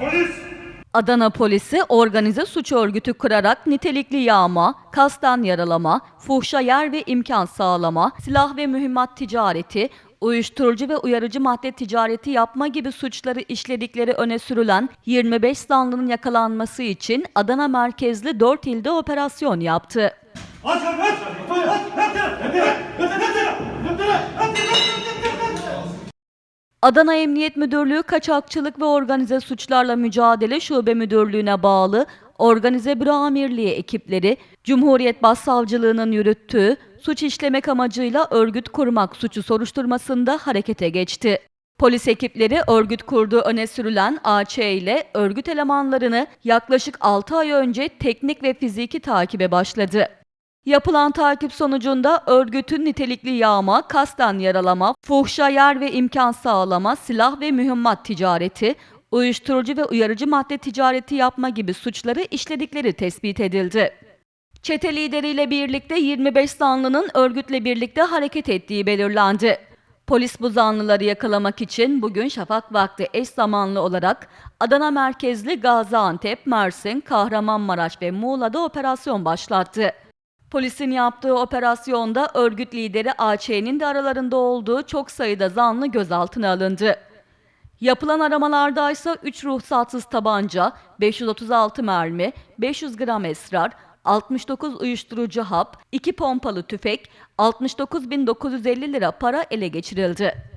Polis! Adana polisi organize suç örgütü kurarak nitelikli yağma, kasten yaralama, fuhşa yer ve imkan sağlama, silah ve mühimmat ticareti, uyuşturucu ve uyarıcı madde ticareti yapma gibi suçları işledikleri öne sürülen 25 zanlının yakalanması için Adana merkezli 4 ilde operasyon yaptı. Aç! Aç! Aç! Aç! Adana Emniyet Müdürlüğü Kaçakçılık ve Organize Suçlarla Mücadele Şube Müdürlüğü'ne bağlı Organize Büro Amirliği ekipleri Cumhuriyet Başsavcılığı'nın yürüttüğü suç işlemek amacıyla örgüt kurmak suçu soruşturmasında harekete geçti. Polis ekipleri örgüt kurduğu öne sürülen AÇ ile örgüt elemanlarını yaklaşık 6 ay önce teknik ve fiziki takibe başladı. Yapılan takip sonucunda örgütün nitelikli yağma, kasten yaralama, fuhşa yer ve imkan sağlama, silah ve mühimmat ticareti, uyuşturucu ve uyarıcı madde ticareti yapma gibi suçları işledikleri tespit edildi. Çete lideriyle birlikte 25 zanlının örgütle birlikte hareket ettiği belirlendi. Polis bu zanlıları yakalamak için bugün şafak vakti eş zamanlı olarak Adana merkezli Gaziantep, Mersin, Kahramanmaraş ve Muğla'da operasyon başlattı. Polisin yaptığı operasyonda örgüt lideri AÇ'nin de aralarında olduğu çok sayıda zanlı gözaltına alındı. Yapılan aramalarda ise 3 ruhsatsız tabanca, 536 mermi, 500 gram esrar, 69 uyuşturucu hap, 2 pompalı tüfek, 69.950 lira para ele geçirildi.